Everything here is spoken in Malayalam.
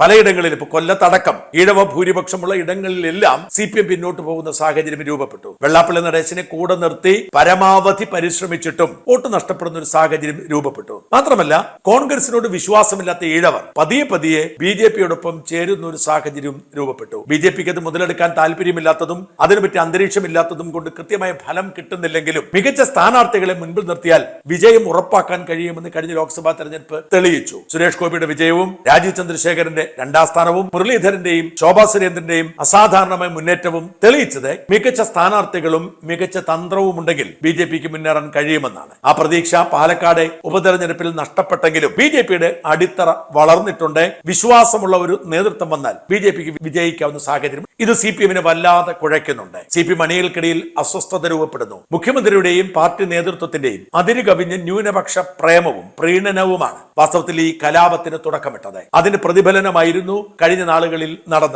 പലയിടങ്ങളിൽ ഇപ്പൊ കൊല്ലത്തടക്കം ഇഴവ ഭൂരിപക്ഷമുള്ള ഇടങ്ങളിലെല്ലാം സി പി എം പിന്നോട്ട് പോകുന്ന സാഹചര്യം രൂപപ്പെട്ടു. വെള്ളാപ്പള്ളി നടേശനെ കൂടെ നിർത്തി പരമാവധി പരിശ്രമിച്ചിട്ടും വോട്ട് നഷ്ടപ്പെടുന്ന ഒരു സാഹചര്യം രൂപപ്പെട്ടു. മാത്രമല്ല കോൺഗ്രസിനോട് വിശ്വാസമില്ലാത്ത ഈഴവർ പതിയെ പതിയെ ബി ജെ പിയോടൊപ്പം ചേരുന്ന ഒരു സാഹചര്യം രൂപപ്പെട്ടു. ബി ജെ പിക്ക് അത് മുതലെടുക്കാൻ താല്പര്യമില്ലാത്തതും അതിനുപറ്റി അന്തരീക്ഷമില്ലാത്തതും കൊണ്ട് കൃത്യമായ ഫലം കിട്ടുന്നില്ലെങ്കിലും മികച്ച സ്ഥാനാർത്ഥികളെ മുൻപിൽ നിർത്തിയാൽ വിജയം ഉറപ്പാക്കാൻ കഴിയുമെന്ന് കഴിഞ്ഞ ലോക്സഭാ തെരഞ്ഞെടുപ്പ് തെളിയിച്ചു. സുരേഷ് ഗോപിയുടെ വിജയവും രാജീവ് ചന്ദ്രശേഖരന്റെ രണ്ടാം സ്ഥാനവും മുരളീധരന്റെയും ശോഭാ സുരേന്ദ്രന്റെയും അസാധാരണമായ മുന്നേറ്റവും തെളിയിച്ചത് മികച്ച സ്ഥാനാർത്ഥികളും മികച്ച തന്ത്രവും ഉണ്ടെങ്കിൽ ബി ജെ പിക്ക് മുന്നേറാൻ കഴിയുമെന്നാണ്. ആ പ്രതീക്ഷ പാലക്കാട് ഉപതെരഞ്ഞെടുപ്പിൽ നഷ്ടപ്പെട്ടെങ്കിലും ബി ജെ പിയുടെ അടിത്തറ വളർന്നിട്ടുണ്ട്. വിശ്വാസമുള്ള ഒരു നേതൃത്വം വന്നാൽ ബി ജെ പിക്ക് വിജയിക്കാവുന്ന സാഹചര്യം ഇത് സി പി എമ്മിനെ വല്ലാതെ കുഴയ്ക്കുന്നുണ്ട്. സി പി മണികൾക്കിടയിൽ അസ്വസ്ഥത രൂപപ്പെടുന്നു. മുഖ്യമന്ത്രിയുടെയും പാർട്ടി നേതൃത്വത്തിന്റെയും അതിരുകവിഞ്ഞ് ന്യൂനപക്ഷ പ്രേമവും പ്രീണനവുമാണ് വാസ്തവത്തിൽ ഈ കലാപത്തിന് തുടക്കമിട്ടത്. അതിന് പ്രതിഫലനമായിരുന്നു കഴിഞ്ഞ നാളുകളിൽ നടന്നത്.